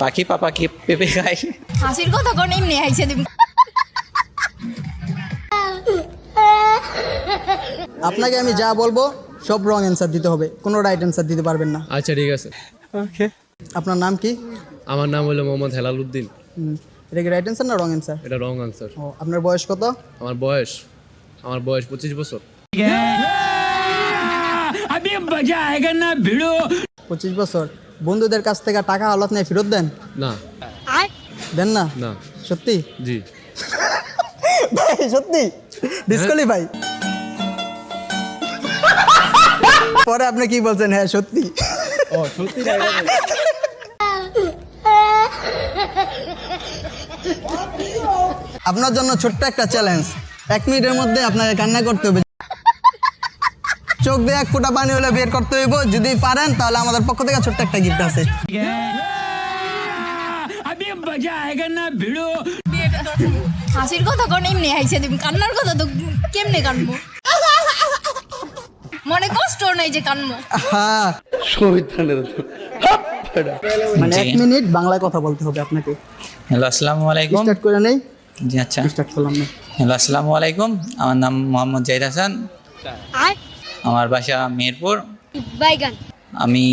পাখি পাপা কি পেঁপে খায়? হাসির কথা কোন এমনি হাইছে দিম। আপনাকে আমি যা বলব সব রং অ্যান্সার দিতে হবে। কোনো রাইট অ্যান্সার দিতে পারবেন না। আচ্ছা ঠিক আছে। ওকে আপনার নাম কি? আমার নাম হলো মোহাম্মদ হেলাল উদ্দিন হুম, এটা কি রাইট অ্যান্সার না রং অ্যান্সার এটা রং আনসার ও আপনার বয়স কত? আমার বয়স আমার বয়স পঁচিশ বছর। আমি বাজা আয়েগা না ভিড়ো। পঁচিশ বছর। বন্ধুদের কাছ থেকে টাকা হালত নেই ফেরত দেন? না। দেন না? না। সত্যি? জি। ভাই সত্যি? ডিসকোয়ালিফাই পরে আপনি কি বলছেন? হ্যাঁ সত্যি। ও সত্যি আপনার জন্য ছোট্ট একটা চ্যালেঞ্জ এক মিনিটের মধ্যে আপনাকে কান্না করতে হবে। চোখ দিয়ে এক ফোঁটা পানি হলে বের করতে হইব। যদি পারেন তাহলে আমাদের পক্ষ থেকে ছোট্ট একটা গিফট আছে। হাসির কথা কোন এমনি হাইছে দিম কান্নার কথা তো কেমনে কানবো? মনে কষ্ট নাই যে কানবো। হ্যাঁ মানে এক মিনিট বাংলায় কথা বলতে হবে আপনাকে। হ্যালো আসসালামু আলাইকুম। স্টার্ট করে নেই? জি আচ্ছা। স্টার্ট করলাম না। হ্যালো আসসালামু আলাইকুম। আমার নাম মোহাম্মদ জাহিদ হাসান। আমার বাসা মেহেরপুর বাইগান। আমি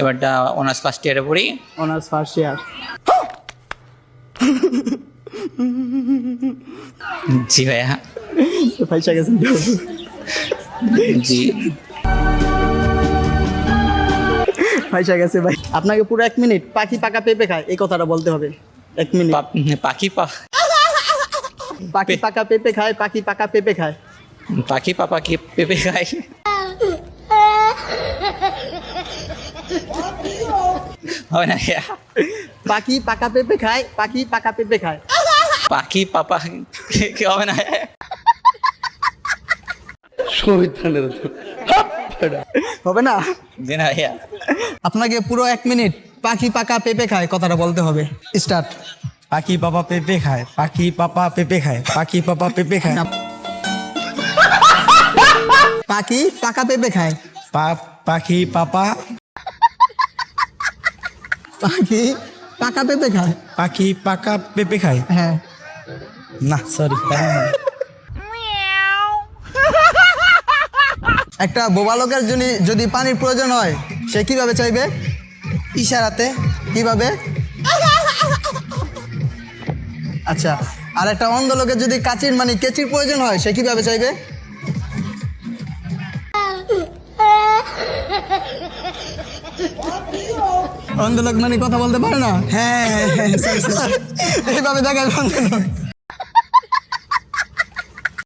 এবারটা অনার্স ফার্স্ট ইয়ারে পড়ি। Honours first year. জি ভাইয়া। পয়সা গেছেন জি। পয়সা গেছে ভাই। আপনাকে পুরো এক মিনিট পাখি পাকা পেঁপে খায় এই কথাটা বলতে হবে। এক মিনিট। পাখি পা পাখি পাকা পেঁপে খায় পাখি পাকা পেঁপে খায়। পাখি পাপা কি পেঁপে খায়? হবে না পাখি পাকা পেঁপে খায় পাখি পাকা পেঁপে খায়। পাখি পাপা কি হবে না? হবে না? জি না ভাইয়া। আপনাকে পুরো এক মিনিট পাখি পাকা পেঁপে খায় কথাটা বলতে হবে। স্টার্ট। পাখি পাপা পেঁপে খায় পাখি পাপা পেঁপে খায় পাখি পাপা পেঁপে খায়। পাখি পাকা পেঁপে খায়। পাখি পাপা। পাখি পাকা পেঁপে খায়। পাখি পাকা পেঁপে খায়? হ্যাঁ। না সরি একটা বোবা লোকের যদি যদি পানির প্রয়োজন হয় সে কীভাবে চাইবে? ইশারাতে কীভাবে? আচ্ছা আর একটা অন্ধ লোকের যদি কাচির মানে কেচির প্রয়োজন হয় সে কীভাবে চাইবে? অন্ধ লোক মানে কথা বলতে পারে না হ্যাঁ হ্যাঁ, হ্যাঁ। এইভাবে দেখা অন্ধ লোক